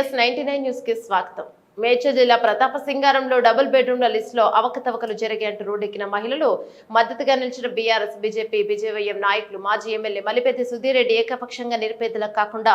Yes ninety nine న్యూస్కి స్వాగతం. మేడ్చల్ జిల్లా ప్రతాప సింగారంలో డబుల్ బెడ్రూమ్ల లిస్టులో అవకతవకలు జరిగాయంటూ రోడ్డెక్కిన మహిళలు మద్దతుగా నిలిచిన బీఆర్ఎస్ బీజేపీ బీజేవైఎం నాయకులు మాజీ ఎమ్మెల్యే మలిపెద్ది సుధీర్ రెడ్డి ఏకపక్షంగా నిరుపేదలకు కాకుండా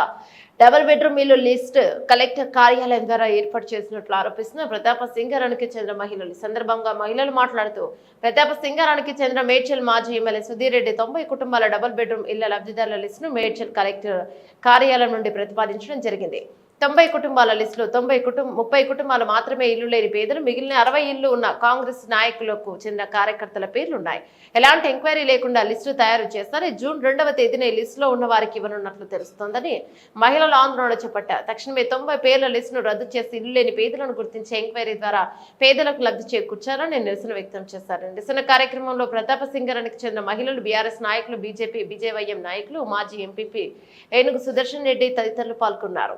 డబుల్ బెడ్రూమ్ ఇల్లు లిస్ట్ కలెక్టర్ కార్యాలయం ద్వారా ఏర్పాటు చేసినట్లు ఆరోపిస్తున్న ప్రతాప సింగారానికి చెందిన మహిళలు సందర్భంగా మహిళలు మాట్లాడుతూ ప్రతాప సింగారానికి చెందిన మేడ్చల్ మాజీ ఎమ్మెల్యే సుధీర్ రెడ్డి తొంభై కుటుంబాల డబుల్ బెడ్రూమ్ ఇళ్ళ లబ్ధిదారుల లిస్టును మేడ్చల్ కలెక్టర్ కార్యాలయం నుండి ప్రతిపాదించడం జరిగింది. తొంభై కుటుంబాల లిస్టులో తొంభై కుటుంబ ముప్పై కుటుంబాలు మాత్రమే ఇల్లు లేని పేదలు మిగిలిన అరవై ఇల్లు ఉన్న కాంగ్రెస్ నాయకులకు చెందిన కార్యకర్తల పేర్లున్నాయి. ఎలాంటి ఎంక్వైరీ లేకుండా లిస్టు తయారు చేస్తారని జూన్ రెండవ తేదీన లిస్టులో ఉన్న వారికి ఇవ్వనున్నట్లు తెలుస్తోందని మహిళల ఆందోళన చేపట్టారు. తక్షణమే తొంభై పేర్ల లిస్టును రద్దు చేసి ఇల్లు లేని పేదలను గుర్తించే ఎంక్వైరీ ద్వారా పేదలకు లబ్ధి చేకూర్చారని నిరసన వ్యక్తం చేశారు. నిరసన కార్యక్రమంలో ప్రతాప సింగరానికి చెందిన మహిళలు బీఆర్ఎస్ నాయకులు బీజేపీ బీజేవైఎం నాయకులు మాజీ ఎంపీపీ ఏనుగు సుదర్శన్ రెడ్డి తదితరులు పాల్గొన్నారు.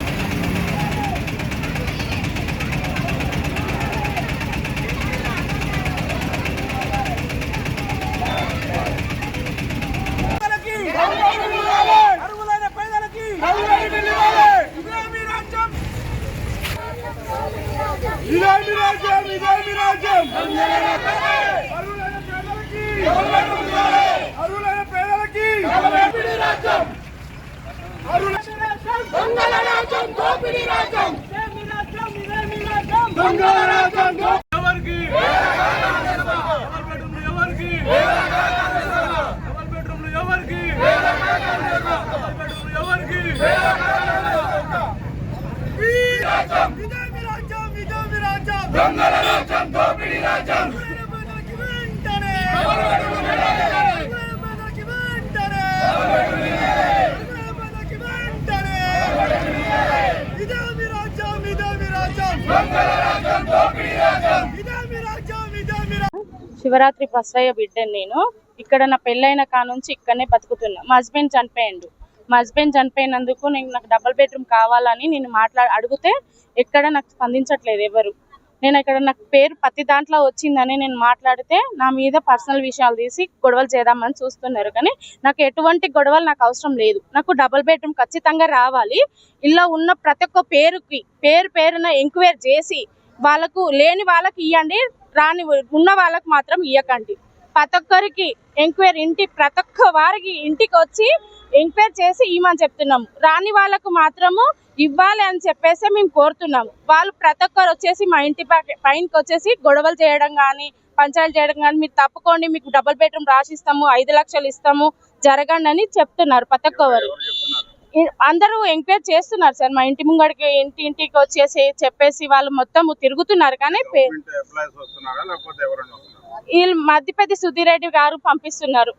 పేదలకి అర్హులైన పేదలకి ఇదే మీ రాజ్యం ఇదే మీ రాజ్యం ఇదే మీ రాజ్యం అర్హులైన పేదలకి అర్హులైన పేదలకి రాజ్యం దొంగల రాజ్యం దోపిడీ రాజ్యం దొంగల రాజ్యం ఎవరికి డబల్ బెడ్రూమ్లు ఎవరికి డబల్ బెడ్రూమ్లు ఎవరికి డబల్ బెడ్రూమ్లు ఎవరికి ఈ రాజ్యం ఇదే మీ రాజ్యం ఇదే మీ రాజ్యం దొంగల రాజ్యం దోపిడీ రాజ్యం వెంటనే వెంటనే వెంటనే ఇదే మీ రాజ్యం ఇదే మీ రాజ్యం దొంగల రాజ్యం దోపిడీ రాజ్యం ఇదే మీ రాజ్యం ఇదే రాజ్యం శివరాత్రి బసయ్య బిడ్డను నేను. ఇక్కడ నా పెళ్ళైన కానుంచి ఇక్కడనే బతుకుతున్నా. మా హస్బెండ్ చనిపోయిండు. మా హస్బెండ్ చనిపోయినందుకు నేను నాకు డబల్ బెడ్రూమ్ కావాలని నేను మాట్లా అడిగితే ఎక్కడ నాకు స్పందించట్లేదు ఎవరు. నేను ఇక్కడ నాకు పేరు ప్రతి దాంట్లో వచ్చిందని నేను మాట్లాడితే నా మీద పర్సనల్ విషయాలు తీసి గొడవలు చేద్దామని చూస్తున్నారు. కానీ నాకు ఎటువంటి గొడవలు నాకు అవసరం లేదు. నాకు డబుల్ బెడ్రూమ్ ఖచ్చితంగా రావాలి. ఇలా ఉన్న ప్రతి ఒక్క పేరుకి పేరు పేరున ఎంక్వైరీ చేసి వాళ్ళకు లేని వాళ్ళకి ఇవ్వండి రాని ఉన్న వాళ్ళకు మాత్రం ఇవ్వకండి ప్రతి ఒక్కరికి ఎంక్వైరీ ఇంటి ప్రతి ఒక్క వారికి ఇంటికి వచ్చి ఎంక్వైరీ చేసి ఇవ్వమని చెప్తున్నాము. రాని వాళ్ళకు మాత్రము ఇవ్వాలి అని చెప్పేసి మేము కోరుతున్నాము. వాళ్ళు ప్రతి ఒక్కరు వచ్చేసి మా ఇంటి పైనకి వచ్చేసి గొడవలు చేయడం కానీ పంచాయతీ చేయడం కానీ మీరు తప్పుకోండి మీకు డబుల్ బెడ్రూమ్ రాసిస్తాము ఐదు లక్షలు ఇస్తాము జరగండి అని చెప్తున్నారు ప్రతి ఒక్కరు. అందరూ ఎంక్వైరీ చేస్తున్నారు సార్. మా ఇంటి ముంగడికి ఇంటి ఇంటికి వచ్చేసి చెప్పేసి వాళ్ళు మొత్తం తిరుగుతున్నారు కానీ వీళ్ళు మధ్యపెద్ది సుధీర్ రెడ్డి గారు పంపిస్తున్నారు.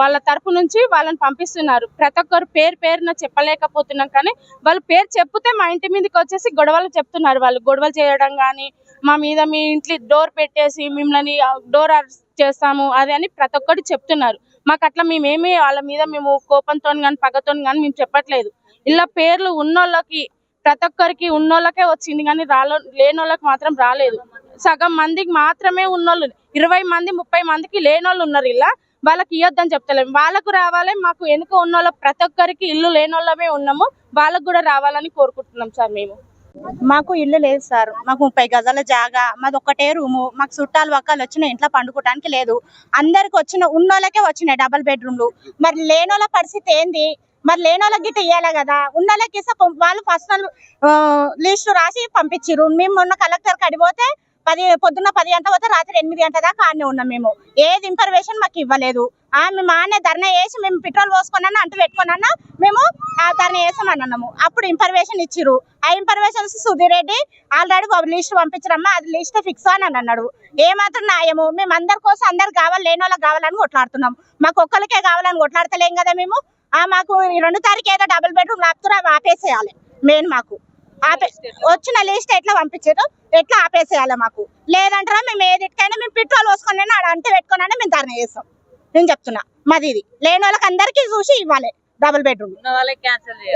వాళ్ళ తరపు నుంచి వాళ్ళని పంపిస్తున్నారు. ప్రతి ఒక్కరు పేరు పేరున చెప్పలేకపోతున్నాం కానీ వాళ్ళు పేరు చెప్తే మా ఇంటి మీదకి వచ్చేసి గొడవలు చెప్తున్నారు వాళ్ళు. గొడవలు చేయడం కానీ మా మీద మీ ఇంట్లో డోర్ పెట్టేసి మిమ్మల్ని డోర్ చేస్తాము అది అని ప్రతి ఒక్కటి చెప్తున్నారు. మాకు అట్లా మేమేమి వాళ్ళ మీద మేము కోపంతో కానీ పగతో కానీ మేము చెప్పట్లేదు. ఇలా పేర్లు ఉన్నోళ్ళకి ప్రతి ఒక్కరికి ఉన్నోళ్ళకే వచ్చింది కానీ రాలో లేనోళ్ళకి మాత్రం రాలేదు. సగం మందికి మాత్రమే ఉన్నోళ్ళు ఇరవై మంది ముప్పై మందికి లేనోళ్ళు ఉన్నారు ఇలా. వాళ్ళకి ఇవ్వద్దని చెప్తలేము వాళ్ళకు రావాలి మాకు వెనుక ఉన్నోళ్ళ ప్రతి ఒక్కరికి ఇల్లు లేనోళ్ళమే ఉన్నాము. వాళ్ళకు కూడా రావాలని కోరుకుంటున్నాం సార్ మేము. మాకు ఇల్లు లేదు సార్. మాకు ముప్పై గజాల జాగా మాది ఒక్కటే రూము. మాకు చుట్టాలు ఒక్కలు వచ్చిన ఇంట్లో పండుకోవడానికి లేదు. అందరికి వచ్చిన ఉన్నోళ్ళకే వచ్చినాయి డబల్ బెడ్రూమ్లు. మరి లేనోళ్ళ పరిస్థితి ఏంది? మరి లేనోళ్ళకి గిట్ట ఇవ్వాలి కదా. ఉన్నోళ్ళకి ఇస్తే వాళ్ళు పర్సనల్ లిస్ట్ రాసి పంపించిర్రు. మేము మొన్న కలెక్టర్ కడిపోతే పది పొద్దున్న పది గంట పోతే రాత్రి ఎనిమిది గంటల దాకా ఆడనే ఉన్నాం మేము. ఏది ఇన్ఫర్మేషన్ మాకు ఇవ్వలేదు. ఆ మేము ఆనే ధర్నా వేసి మేము పెట్రోల్ పోసుకున్నా అంటూ పెట్టుకున్నా మేము ఆ ధర్నా వేసామని అన్నాము. అప్పుడు ఇన్ఫర్మేషన్ ఇచ్చిర్రు. ఆ information Sudheer Reddy already list పంపించరమ్మా అది లిస్ట్ ఫిక్స్ అని అని అన్నాడు. ఏమాత్రం న్యాయము? మేము అందరి కోసం అందరు కావాలి లేని వాళ్ళకి కావాలని కొట్లాడుతున్నాం. మాకు ఒక్కరికే కావాలని కొట్లాడతలేం కదా మేము? ఆ మాకు ఈ రెండు తారీఖు ఏదో డబుల్ బెడ్రూమ్ లాపుతున్నా ఆపేసేయాలి. మెయిన్ మాకు. ఆపే వచ్చిన లిస్ట్ ఎట్లా పంపించారు? ఎట్లా ఆపేసేయాలి మాకు? లేదంటారా మేము ఏదికైనా మేము పెట్రోల్ పోసుకొని ఆడ అంతే పెట్టుకున్నా మేము ధర్నా చేస్తాం. నేను చెప్తున్నా మాది ఇది. లేని వాళ్ళకి అందరికీ చూసి ఇవ్వాలి డబుల్ బెడ్రూమ్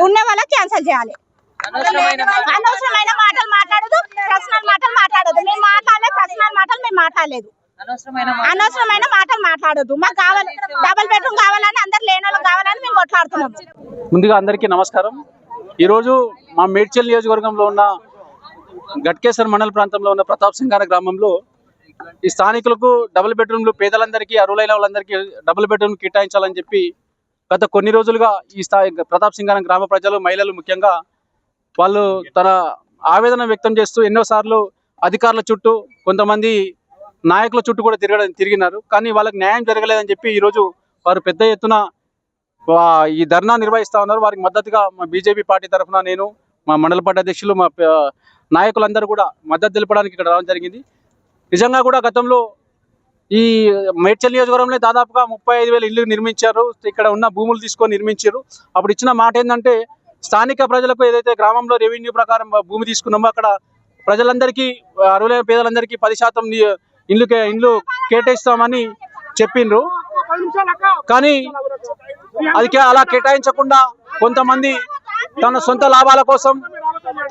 ఉన్న వాళ్ళకి క్యాన్సిల్ చేయాలి. అనవసరమైన మాటలు మాట్లాడదు పర్సనల్ మాటలు మాట్లాడదు. మేము మాట్లాడలేదు పర్సనల్ మాటలు మేము మాట్లాడలేదు. అనవసరమైన మాటలు మాట్లాడదు. మాకు కావాలి డబుల్ బెడ్రూమ్ కావాలని అందరు లేని వాళ్ళకి కావాలని మేము కొట్లాడుతున్నాం. ముందుగా అందరికీ నమస్కారం. ఈరోజు మా మేడ్చల్ నియోజకవర్గంలో ఉన్న గట్కేశ్వర్ మండల ప్రాంతంలో ఉన్న ప్రతాప్ సింగార గ్రామంలో ఈ స్థానికులకు డబుల్ బెడ్రూమ్లు పేదలందరికీ అరువులైన వాళ్ళందరికీ డబుల్ బెడ్రూమ్ కేటాయించాలని చెప్పి గత కొన్ని రోజులుగా ఈ స్థాయి ప్రతాప్ సింగారం గ్రామ ప్రజలు మహిళలు ముఖ్యంగా వాళ్ళు తన ఆవేదన వ్యక్తం చేస్తూ ఎన్నోసార్లు అధికారుల చుట్టూ కొంతమంది నాయకుల చుట్టూ కూడా తిరగడం తిరిగినారు. కానీ వాళ్ళకి న్యాయం జరగలేదని చెప్పి ఈరోజు వారు పెద్ద ఎత్తున ఈ ధర్నా నిర్వహిస్తా ఉన్నారు. వారికి మద్దతుగా మా బీజేపీ పార్టీ తరఫున నేను మా మండల పార్టీ అధ్యక్షులు మా నాయకులందరూ కూడా మద్దతు తెలపడానికి ఇక్కడ రావడం జరిగింది. నిజంగా కూడా గతంలో ఈ మేడ్చల్ నియోజకవర్గంలో దాదాపుగా ముప్పై ఐదు వేల ఇల్లు నిర్మించారు. ఇక్కడ ఉన్న భూములు తీసుకొని నిర్మించారు. అప్పుడు ఇచ్చిన మాట ఏంటంటే స్థానిక ప్రజలకు ఏదైతే గ్రామంలో రెవెన్యూ ప్రకారం భూమి తీసుకున్నామో అక్కడ ప్రజలందరికీ అరువులైన పేదలందరికీ పది శాతం ఇండ్లు ఇల్లు కే- ఇల్లు కేటాయిస్తామని చెప్పిండ్రు. కానీ అది అలా కేటాయించకుండా కొంతమంది తన సొంత లాభాల కోసం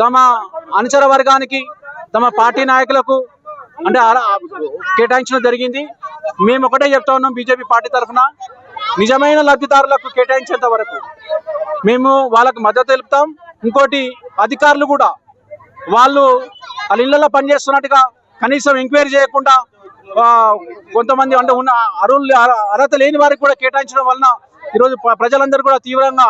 తమ అనుచర వర్గానికి తమ పార్టీ నాయకులకు అంటే కేటాయించడం జరిగింది. మేము ఒకటే చెప్తా ఉన్నాం బీజేపీ పార్టీ తరఫున నిజమైన లబ్ధిదారులకు కేటాయించేంత వరకు. మేము వాళ్ళకు మద్దతు తెలుపుతాం. ఇంకోటి అధికారులు కూడా వాళ్ళు వాళ్ళ ఇళ్ళలో పనిచేస్తున్నట్టుగా కనీసం ఎంక్వైరీ చేయకుండా కొంతమంది అంటే ఉన్న అరువులు అర్హత లేని వారికి కూడా కేటాయించడం వలన ఈరోజు ప్రజలందరూ కూడా తీవ్రంగా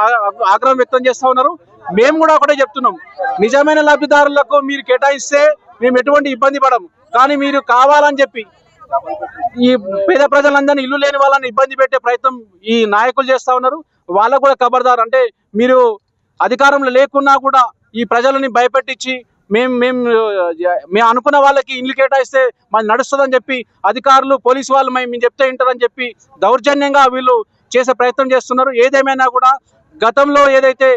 ఆగ్రహం వ్యక్తం చేస్తూ ఉన్నారు. మేము కూడా ఒకటే చెప్తున్నాం. నిజమైన లబ్ధిదారులకు మీరు కేటాయిస్తే మేము ఎటువంటి ఇబ్బంది పడము. కానీ మీరు కావాలని చెప్పి ఈ పేద ప్రజలందరినీ ఇల్లు లేని వాళ్ళని ఇబ్బంది పెట్టే ప్రయత్నం ఈ నాయకులు చేస్తూ ఉన్నారు. వాళ్ళకు కూడా కబర్దారు. అంటే మీరు అధికారంలో లేకున్నా కూడా ఈ ప్రజలని భయపెట్టించి మేము మేము మేము అనుకున్న వాళ్ళకి ఇల్లు కేటాయిస్తే మాది నడుస్తుందని చెప్పి అధికారులు పోలీసు వాళ్ళు మేము మేము చెప్తే వింటారని చెప్పి దౌర్జన్యంగా వీళ్ళు చేసే ప్రయత్నం చేస్తున్నారు. ఏదేమైనా కూడా గతంలో ఏదైతే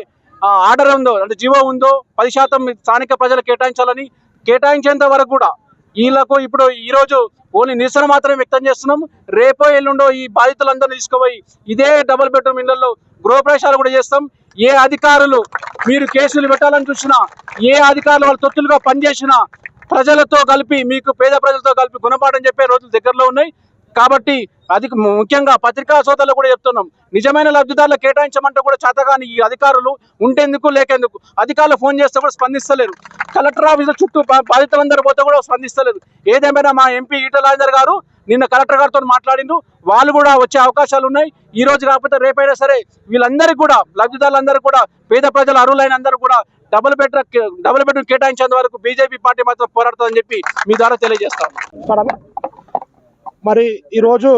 ఆర్డర్ ఉందో అంటే జీవో ఉందో పది శాతం స్థానిక ప్రజలు కేటాయించాలని కేటాయించేంత వరకు కూడా వీళ్ళకు ఇప్పుడు ఈరోజు ఓన్లీ నిరసన మాత్రమే వ్యక్తం చేస్తున్నాం. రేపో ఎల్లుండో ఈ బాధితులందరినీ తీసుకుపోయి ఇదే డబుల్ బెడ్రూమ్ ఇళ్ళలో గృహప్రవేశాలు కూడా చేస్తాం. ఏ అధికారులు మీరు కేసులు పెట్టాలని చూసినా ఏ అధికారులు వాళ్ళ తొత్తులుగా పనిచేసినా ప్రజలతో కలిపి మీకు పేద ప్రజలతో కలిపి గుణపాఠం చెప్పే రోజులు దగ్గరలో ఉన్నాయి. కాబట్టి అది ముఖ్యంగా పత్రికా సోదరులు కూడా చెప్తున్నాం. నిజమైన లబ్ధిదారులు కేటాయించమంటే కూడా చేతగాని ఈ అధికారులు ఉంటేందుకు లేకేందుకు అధికారులు ఫోన్ చేస్తే కూడా స్పందిస్తలేరు. కలెక్టర్ ఆఫీస్ చుట్టూ బాధితులందరూ పోతే కూడా స్పందిస్తలేరు. ఏదేమైనా మా ఎంపీ ఈటల రాజేందర్ గారు నిన్న కలెక్టర్ గారితో మాట్లాడిండు. వాళ్ళు కూడా వచ్చే అవకాశాలు ఉన్నాయి. ఈ రోజు కాకపోతే రేపైనా సరే వీళ్ళందరికీ కూడా లబ్ధిదారులందరూ కూడా పేద ప్రజల అరువులైన అందరూ కూడా డబుల్ బెడ్ డబుల్ బెడ్రూమ్ కేటాయించేంత వరకు బీజేపీ పార్టీ మాత్రం పోరాడుతుందని చెప్పి మీ ద్వారా తెలియజేస్తాం మరి ఈరోజు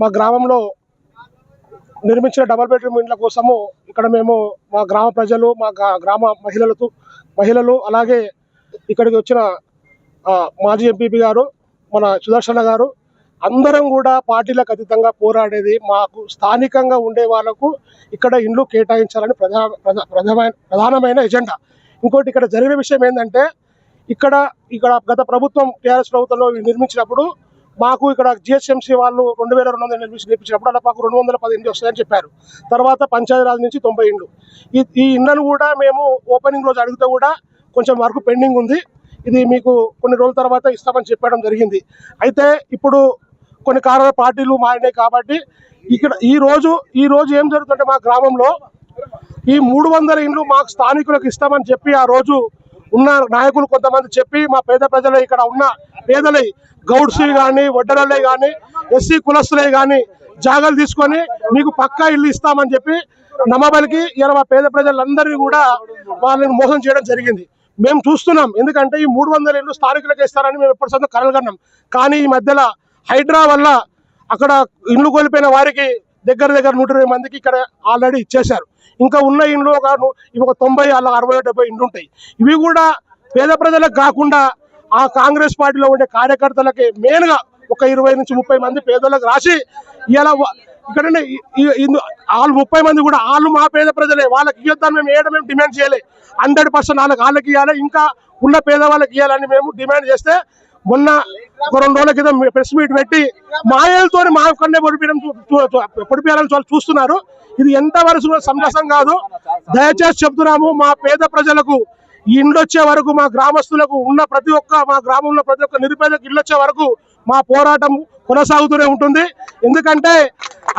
మా గ్రామంలో నిర్మించిన డబల్ బెడ్రూమ్ ఇండ్ల కోసము ఇక్కడ మేము మా గ్రామ ప్రజలు మా గ్రామ మహిళలతో మహిళలు అలాగే ఇక్కడికి వచ్చిన మాజీ ఎంపీపీ గారు మన సుదర్శన గారు అందరం కూడా పార్టీలకు అతీతంగా పోరాడేది మాకు స్థానికంగా ఉండే వాళ్ళకు ఇక్కడ ఇండ్లు కేటాయించాలని ప్రధాన ప్రధా- ప్రధానమైన ప్రధానమైన ఎజెండా. ఇంకోటి ఇక్కడ జరిగిన విషయం ఏంటంటే ఇక్కడ ఇక్కడ గత ప్రభుత్వం టీఆర్ఎస్ ప్రభుత్వంలో నిర్మించినప్పుడు మాకు ఇక్కడ జిహెచ్ఎంసీ వాళ్ళు రెండు వేల రెండు వందల నిర్మించి నిర్మించినప్పుడు అలా మాకు రెండు వందల పది ఇండ్లు వస్తాయని చెప్పారు. తర్వాత పంచాయతీరాజ్ నుంచి తొంభై ఇండ్లు. ఈ ఈ ఇండ్లను కూడా మేము ఓపెనింగ్ రోజు అడిగితే కూడా కొంచెం వరకు పెండింగ్ ఉంది. ఇది మీకు కొన్ని రోజుల తర్వాత ఇస్తామని చెప్పడం జరిగింది. అయితే ఇప్పుడు కొన్ని కారణాల పార్టీలు మారినాయి కాబట్టి ఇక్కడ ఈ రోజు ఈ రోజు ఏం జరుగుతుందంటే మా గ్రామంలో ఈ మూడు వందల ఇండ్లు మాకు స్థానికులకు ఇస్తామని చెప్పి ఆ రోజు ఉన్న నాయకులు కొంతమంది చెప్పి మా పేద ప్రజలు ఇక్కడ ఉన్న పేదలై గౌడ్స్ కానీ వడ్డలలే కానీ ఎస్సీ కులస్తులే కానీ జాగాలు తీసుకొని మీకు పక్కా ఇల్లు ఇస్తామని చెప్పి నమ్మబలికి ఇలా మా పేద ప్రజలందరినీ కూడా వాళ్ళని మోసం చేయడం జరిగింది. మేము చూస్తున్నాం. ఎందుకంటే ఈ మూడు వందల ఇళ్ళు స్థానికులకు ఇస్తారని మేము ఎప్పటి సొంతం కలగన్నాం కానీ ఈ మధ్యలో హైడ్రా వల్ల అక్కడ ఇండ్లు కోల్పోయిన వారికి దగ్గర దగ్గర నూట ఇరవై మందికి ఇక్కడ ఆల్రెడీ ఇచ్చేశారు. ఇంకా ఉన్న ఇండ్లు ఒక ఇవి ఒక తొంభై అలా అరవై డెబ్బై ఇండ్లు ఉంటాయి. ఇవి కూడా పేద ప్రజలకు కాకుండా ఆ కాంగ్రెస్ పార్టీలో ఉండే కార్యకర్తలకి మెయిన్గా ఒక ఇరవై నుంచి ముప్పై మంది పేదలకు రాసి ఇలా ఇక్కడ వాళ్ళు ముప్పై మంది కూడా వాళ్ళు మా పేద ప్రజలే. వాళ్ళకి ఇవ్వద్దని మేము వేయడం మేము డిమాండ్ చేయలే. హండ్రెడ్ పర్సెంట్ వాళ్ళకి వాళ్ళకి ఇవ్వాలి ఇంకా ఉన్న పేదవాళ్ళకి ఇవ్వాలని మేము డిమాండ్ చేస్తే మొన్న ఒక రెండు రోజుల క్రితం ప్రెస్ మీట్ పెట్టి మాయలతో మా కన్నే పొడిపించడం పొడిపించాలని వాళ్ళు చూస్తున్నారు. ఇది ఎంత వరకు సంతోషం కాదు. దయచేసి చెప్తున్నాము మా పేద ప్రజలకు ఇండ్లొచ్చే ఇండ్లు వచ్చే వరకు మా గ్రామస్తులకు ఉన్న ప్రతి ఒక్క మా గ్రామంలో ప్రతి ఒక్క నిరుపేదకు ఇళ్ళొచ్చే వరకు మా పోరాటం కొనసాగుతూనే ఉంటుంది. ఎందుకంటే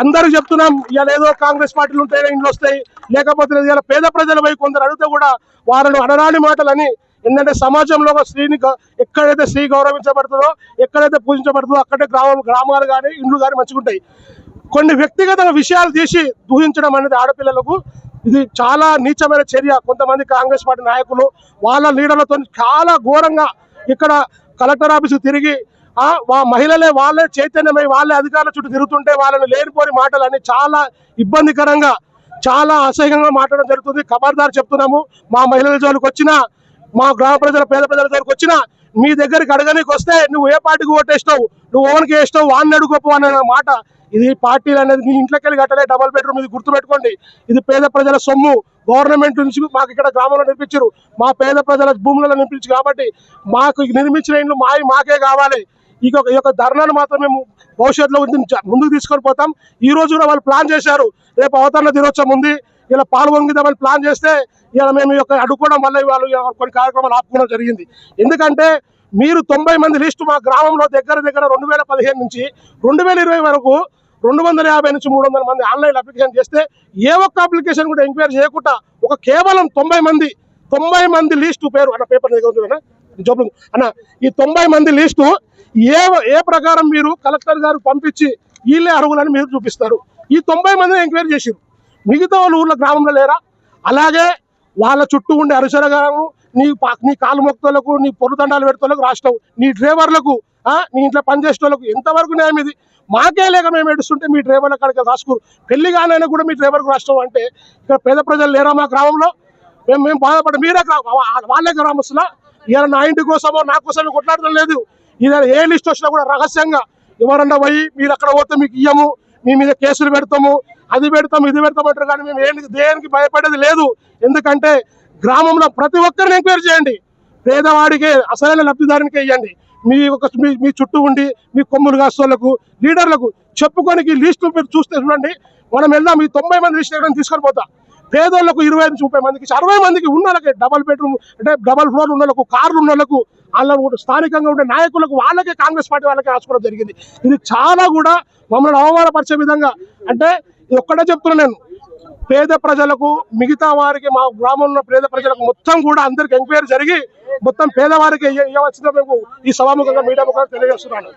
అందరూ చెప్తున్నాం ఇవాళ ఏదో కాంగ్రెస్ పార్టీలు ఉంటాయి ఇండ్లు వస్తాయి లేకపోతే ఇవాళ పేద ప్రజలపై కొందరు అడిగితే కూడా వారిని అడరాని మాటలని ఎందుకంటే సమాజంలో స్త్రీని ఎక్కడైతే స్త్రీ గౌరవించబడుతుందో ఎక్కడైతే పూజించబడుతుందో అక్కడే గ్రామం గ్రామాలు కానీ ఇండ్లు కానీ మంచిగుంటాయి కొన్ని వ్యక్తిగత విషయాలు తీసి దూహించడం అనేది ఆడపిల్లలకు ఇది చాలా నీచమైన చర్య. కొంతమంది కాంగ్రెస్ పార్టీ నాయకులు వాళ్ళ లీడర్లతో చాలా ఘోరంగా ఇక్కడ కలెక్టర్ ఆఫీసు తిరిగి ఆ మహిళలే వాళ్ళే చైతన్యమై వాళ్ళే అధికారుల చుట్టూ తిరుగుతుంటే వాళ్ళని లేనిపోని మాటలని చాలా ఇబ్బందికరంగా చాలా అసహ్యంగా మాట్లాడడం జరుగుతుంది. ఖబర్దారు చెప్తున్నాము. మా మహిళల జోలికి వచ్చినా మా గ్రామ ప్రజల పేద ప్రజల దగ్గరికి వచ్చినా మీ దగ్గరికి అడగనీకి వస్తే నువ్వు ఏ పార్టీకి ఓటేస్తావు నువ్వు ఓన్కి వేస్తావు? వాడిని అడుగుపో అనే మాట. ఇది పార్టీలు అనేది మీ ఇంట్లోకి వెళ్ళి కట్టలే డబల్ బెడ్రూమ్ ఇది గుర్తుపెట్టుకోండి. ఇది పేద ప్రజల సొమ్ము. గవర్నమెంట్ నుంచి మాకు ఇక్కడ గ్రామంలో నిర్మించారు. మా పేద ప్రజల భూములలో నిర్మించు కాబట్టి మాకు నిర్మించిన ఇండ్లు మావి మాకే కావాలి. ఈ యొక్క యొక్క ధర్నాను మాత్రం మేము భవిష్యత్తులో ఉంచి- ముందుకు తీసుకొని పోతాం. ఈ రోజు కూడా వాళ్ళు ప్లాన్ చేశారు. రేపు అవతరణ దినోత్సవం ఉంది. ఇలా పాల్గొంగిదామని ప్లాన్ చేస్తే ఇలా మేము ఈ యొక్క అడుక్కోవడం వల్ల వాళ్ళు కొన్ని కార్యక్రమాలు ఆపుకోవడం జరిగింది. ఎందుకంటే మీరు తొంభై మంది లిస్టు మా గ్రామంలో దగ్గర దగ్గర రెండు వేల పదిహేను నుంచి రెండు వేల ఇరవై వరకు రెండు వందల యాభై నుంచి మూడు వందల మంది ఆన్లైన్ అప్లికేషన్ చేస్తే ఏ ఒక్క అప్లికేషన్ కూడా ఎంక్వైరీ చేయకుండా ఒక కేవలం తొంభై మంది తొంభై మంది లిస్టు పేరు అన్న పేపర్ దగ్గర జోబులు అన్న ఈ తొంభై మంది లిస్టు ఏ ఏ ప్రకారం మీరు కలెక్టర్ గారు పంపించి వీళ్ళే అరుగులని మీరు చూపిస్తారు. ఈ తొంభై మందిని ఎంక్వైరీ చేసిరు మిగతా వాళ్ళు ఊర్లో గ్రామంలో లేరా? అలాగే వాళ్ళ చుట్టూ ఉండే అనుసరగాను నీ పా- నీ కాలు మొక్తలకు నీ పొరుదండాలు పెడతలకు రాష్ట్రం నీ డ్రైవర్లకు నీ ఇంట్లో పనిచేసేటోళ్ళకు ఎంతవరకు న్యాయం ఇది? మాకే లేక మేము ఏడుస్తుంటే మీ డ్రైవర్ల కాడికి రాసుకోరు. పెళ్ళి కానైనా కూడా మీ డ్రైవర్కు రాష్ట్రం అంటే ఇక్కడ పేద ప్రజలు లేరా మా గ్రామంలో? మేము మేము బాధపడ మీరే వాళ్ళే గ్రామస్తులా? ఇలా నా ఇంటి కోసమో నా కోసమో కొట్లాడడం లేదు. ఇలా ఏ లిస్ట్ వచ్చినా కూడా రహస్యంగా ఎవరన్నా పోయి మీరు అక్కడ పోతే మీకు ఇయ్యము మీ మీద కేసులు పెడతాము అది పెడతాము ఇది పెడతామంటారు కానీ మేము ఏంటి దేనికి భయపడేది లేదు. ఎందుకంటే గ్రామంలో ప్రతి ఒక్కరిని ఎంక్వైరీ చేయండి. పేదవాడికే అసలైన లబ్ధిదారునికి ఇవ్వండి మీ ఒక మీ మీ చుట్టూ ఉండి మీ కొమ్ములు కాస్తోళ్ళకు లీడర్లకు చెప్పుకొని లిస్టు మీరు చూస్తే చూడండి. మనం వెళ్దాం ఈ తొంభై మంది లిస్ట్ ఎక్కడ తీసుకొని పోతా. పేదోళ్ళకు ఇరవై నుంచి ముప్పై మందికి అరవై మందికి ఉన్న వాళ్ళకి డబల్ బెడ్రూమ్ అంటే డబల్ ఫ్లోర్ ఉన్న కార్లు ఉన్న వాళ్ళకు వాళ్ళ స్థానికంగా ఉండే నాయకులకు వాళ్ళకే కాంగ్రెస్ పార్టీ వాళ్ళకే రాసుకోవడం జరిగింది. ఇది చాలా కూడా మమ్మల్ని అవమానపరిచే విధంగా అంటే ఇది ఒక్కటే చెప్తున్నా నేను. పేద ప్రజలకు మిగతా వారికి మా గ్రామంలో ఉన్న పేద ప్రజలకు మొత్తం కూడా అందరికి ఎంక్వైరీ జరిగి మొత్తం పేదవారికి ఇవ్వవలసిందో మేము ఈ సభాముఖంగా మీడియా ముఖంగా తెలియజేస్తున్నాను.